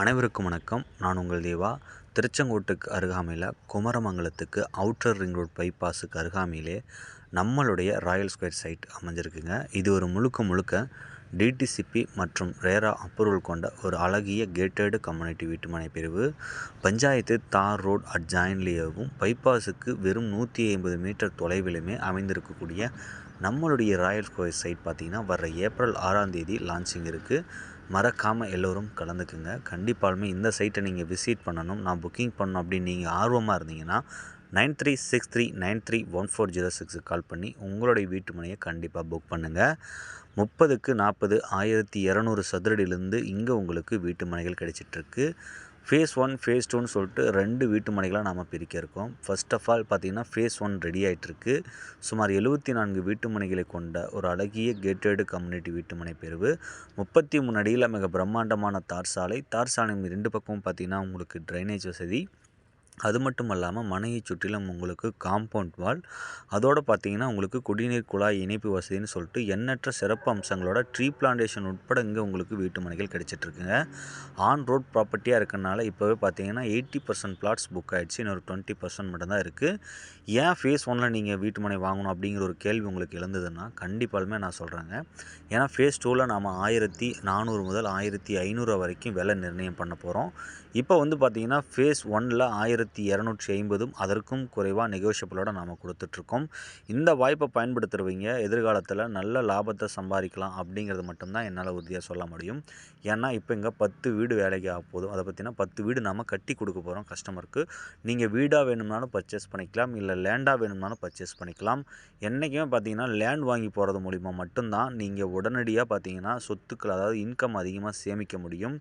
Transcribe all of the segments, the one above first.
அனைவருக்கும் வணக்கம். நான் உங்கள் தேவா. திருச்செங்கோட்டுக்கு அருகாமையில் குமரமங்கலத்துக்கு அவுட்டர் ரிங் ரோட் பைபாஸுக்கு அருகாமையிலே நம்மளுடைய ராயல் ஸ்கொயர் சைட் அமைஞ்சிருக்குங்க. இது ஒரு முழுக்க முழுக்க டிடிசிபி மற்றும் ரேரா அப்ரூவல் கொண்ட ஒரு அழகிய கேட்டடு கம்யூனிட்டி வீட்டுமனை பிரிவு. பஞ்சாயத்து தார் ரோட் அட்ஜாயின்லேயும் பைபாஸுக்கு வெறும் நூற்றி ஐம்பது மீட்டர் தொலைவிலுமே அமைந்திருக்கக்கூடிய நம்மளுடைய ராயல் ஸ்கொயர் சைட் பார்த்திங்கன்னா வர ஏப்ரல் ஆறாம் தேதி லான்ச்சிங் இருக்குது மறக்காமல் எல்லோரும் கலந்துக்குங்க. கண்டிப்பாலுமே இந்த சைட்டை நீங்கள் விசிட் பண்ணணும். நான் புக்கிங் பண்ணணும் அப்படின்னு நீங்கள் ஆர்வமாக இருந்தீங்கன்னா nine three six three nine three one four zero சிக்ஸுக்கு கால் பண்ணி உங்களுடைய வீட்டு மனையை கண்டிப்பாக புக் பண்ணுங்கள் முப்பதுக்கு நாற்பது ஆயிரத்தி இரநூறு சதுரடியிலேருந்து இங்கே உங்களுக்கு வீட்டு மனைகள் கிடைச்சிட்ருக்கு. ஃபேஸ் ஒன் ஃபேஸ் டூன்னு சொல்லிட்டு ரெண்டு வீட்டு மனைகளாக நாம் பிரிக்க இருக்கோம். ஃபர்ஸ்ட் ஆஃப் ஆல் பார்த்திங்கன்னா ஃபேஸ் ஒன் ரெடி ஆகிட்டுருக்கு சுமார் எழுபத்தி நான்கு வீட்டு மனைகளை கொண்ட ஒரு அழகிய கேட்டடு கம்யூனிட்டி வீட்டுமனை பிரிவு. முப்பத்தி மூணு அடியில் மிக பிரம்மாண்டமான தார் சாலை. தார் சாலை ரெண்டு பக்கமும் பார்த்திங்கன்னா உங்களுக்கு ட்ரைனேஜ் வசதி. அது மட்டும் இல்லாமல் மனையை சுற்றிலும் உங்களுக்கு காம்பவுண்ட் வால் அதோடு பார்த்தீங்கன்னா உங்களுக்கு குடிநீர் குழாய் இணைப்பு வசதின்னு சொல்லிட்டு எண்ணற்ற சிறப்பு அம்சங்களோட ட்ரீ பிளான்டேஷன் உட்பட இங்கே உங்களுக்கு வீட்டு மனைகள் கிடைச்சிட்ருக்குங்க. ஆன் ரோட் ப்ராப்பர்ட்டியாக இருக்கனால இப்போவே பார்த்தீங்கன்னா எயிட்டி பர்சன்ட் பிளாட்ஸ் புக் ஆகிடுச்சு இன்னொரு டுவெண்ட்டி பர்சன்ட் மட்டும்தான் இருக்குது ஏன் ஃபேஸ் ஒனில் நீங்கள் வீட்டு மனை வாங்கணும் அப்படிங்கிற ஒரு கேள்வி உங்களுக்கு எழுந்ததுன்னா கண்டிப்பாலுமே நான் சொல்கிறேங்க ஏன்னா ஃபேஸ் டூவில் நாம் ஆயிரத்தி நானூறு முதல் ஆயிரத்தி ஐநூறு வரைக்கும் விலை நிர்ணயம் பண்ண போகிறோம் இப்போ வந்து பார்த்திங்கன்னா ஃபேஸ் ஒனில் ஆயிரத்தி இரநூற்றி ஐம்பதும் அதற்கும் குறைவாக நெகோஷியபிளோட நாம் கொடுத்துட்ருக்கோம். இந்த வாய்ப்பை பயன்படுத்துகிறவங்க எதிர்காலத்தில் நல்ல லாபத்தை சம்பாதிக்கலாம் அப்படிங்கிறது மட்டும்தான் என்னால் உறுதியாக சொல்ல முடியும். ஏன்னா இப்போ இங்கே பத்து வீடு வேலைக்கு ஆக போதும். அதை பற்றினா பத்து வீடு நாம் கட்டி கொடுக்க போகிறோம் கஸ்டமருக்கு நீங்கள் வீடாக வேணும்னாலும் பர்ச்சேஸ் பண்ணிக்கலாம். இல்லை லேண்டாக வேணும்னாலும் பர்ச்சேஸ் பண்ணிக்கலாம். என்றைக்குமே பார்த்தீங்கன்னா லேண்ட் வாங்கி போகிறது மூலிமா மட்டும்தான் நீங்கள் உடனடியாக பார்த்தீங்கன்னா சொத்துக்கள் அதாவது இன்கம் அதிகமாக சேமிக்க முடியும்.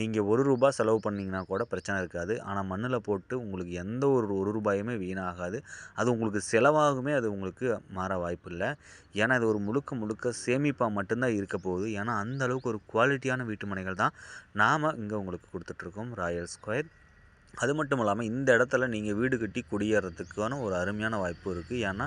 நீங்கள் ஒரு ரூபா செலவு பண்ணிங்கன்னா கூட பிரச்சனை இருக்காது. ஆனால் மண்ணில் போட்டு உங்களுக்கு எந்த ஒரு ஒரு ரூபாயுமே வீணாகாது. அது உங்களுக்கு செலவாகுமே அது உங்களுக்கு மாற வாய்ப்பு இல்லை ஏன்னா இது ஒரு முழுக்க முழுக்க சேமிப்பாக மட்டும்தான் இருக்க போகுது. ஏன்னா அந்த அளவுக்கு ஒரு குவாலிட்டியான வீட்டு மனைகள் தான் நாம் இங்கே உங்களுக்கு கொடுத்துட்ருக்கோம். Royal square. அது மட்டும் இல்லாமல் இந்த இடத்துல நீங்கள் வீடு கட்டி குடியேறதுக்கான ஒரு அருமையான வாய்ப்பு இருக்குது ஏன்னா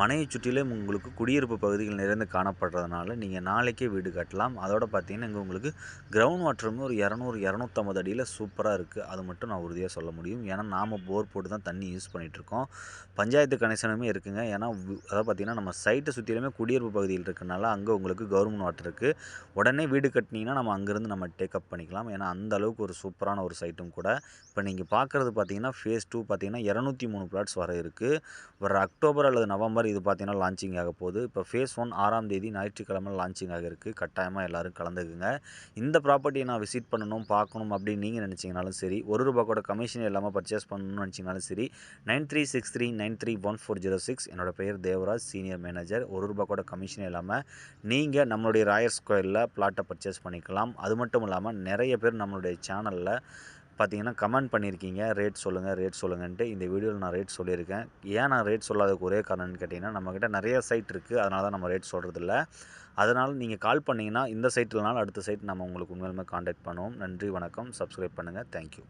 மனையை சுற்றிலும் உங்களுக்கு குடியிருப்பு பகுதிகள் நிறைந்து காணப்படுறதுனால நீங்கள் நாளைக்கே வீடு கட்டலாம். அதோட பார்த்தீங்கன்னா இங்கே உங்களுக்கு கிரவுண்ட் வாட்டருமே ஒரு இரநூறு இரநூத்தம்பது அடியில் சூப்பராக இருக்குது அது மட்டும் நான் உறுதியாக சொல்ல முடியும். ஏன்னா நாம் போர் போட்டு தான் தண்ணி யூஸ் பண்ணிகிட்ருக்கோம் பஞ்சாயத்து கனெக்ஷனுமே இருக்குங்க. ஏன்னா அதாவது பார்த்திங்கன்னா நம்ம சைட்டை சுற்றிலுமே குடியிருப்பு பகுதியில் இருக்கனால அங்கே உங்களுக்கு கவர்மெண்ட் வாட்டர் இருக்குது உடனே வீடு கட்டினீங்கன்னா நம்ம அங்கேருந்து நம்ம டேக்கப் பண்ணிக்கலாம். ஏன்னா அந்த அளவுக்கு ஒரு சூப்பரான ஒரு சைட்டும் கூட இப்போ நீங்கள் பார்க்குறது பார்த்தீங்கன்னா ஃபேஸ் டூ பார்த்தீங்கன்னா இரநூத்தி மூணு பிளாட்ஸ் வர இருக்குது வர அக்டோபர் அல்லது நவம்பர் இது பார்த்தீங்கன்னா லான்ச்சிங் ஆக போகுது. இப்போ ஃபேஸ் ஒன் ஆறாம் தேதி ஞாயிற்றுக்கிழமை லான்ச்சிங் ஆக இருக்குது கட்டாயமாக எல்லோரும் கலந்துக்குங்க. இந்த ப்ராப்பர்ட்டியை நான் விசிட் பண்ணணும் பார்க்கணும் அப்படின்னு நீங்கள் நினச்சிங்கனாலும் சரி ஒரு ரூபா கூட கமிஷன் இல்லாமல் பர்ச்சேஸ் பண்ணணும்னு நினச்சிங்கனாலும் சரி nine three six three nine three one four zero six என்னோடய பெயர் தேவராஜ் சீனியர் மேனேஜர் ஒரு ரூபா கூட கமிஷன் இல்லாமல் நீங்கள் நம்மளுடைய ராயர் ஸ்கொயரில் பிளாட்டை பர்ச்சேஸ் பண்ணிக்கலாம். அது மட்டும் இல்லாமல் நிறைய பேர் நம்மளுடைய சேனலில் பார்த்தீங்கன்னா கமெண்ட் பண்ணியிருக்கீங்க. ரேட் சொல்லுங்கள் ரேட் சொல்லுங்கன்ட்டு இந்த வீடியோவில் நான் ரேட் சொல்லியிருக்கேன். ஏன் நான் ரேட் சொல்லாததுக்கு ஒரே காரணம்னு கேட்டிங்கன்னா நம்மக்கிட்ட நிறைய சைட் இருக்குது அதனால தான் நம்ம ரேட் சொல்கிறதில்ல அதனால் நீங்கள் கால் பண்ணிங்கன்னா இந்த சைட்லனாலும் அடுத்த சைட் நம்ம உங்களுக்கு உண்மையிலுமே காண்டாக்ட் பண்ணுவோம். நன்றி வணக்கம். சப்ஸ்கிரைப் பண்ணுங்கள் தேங்க்யூ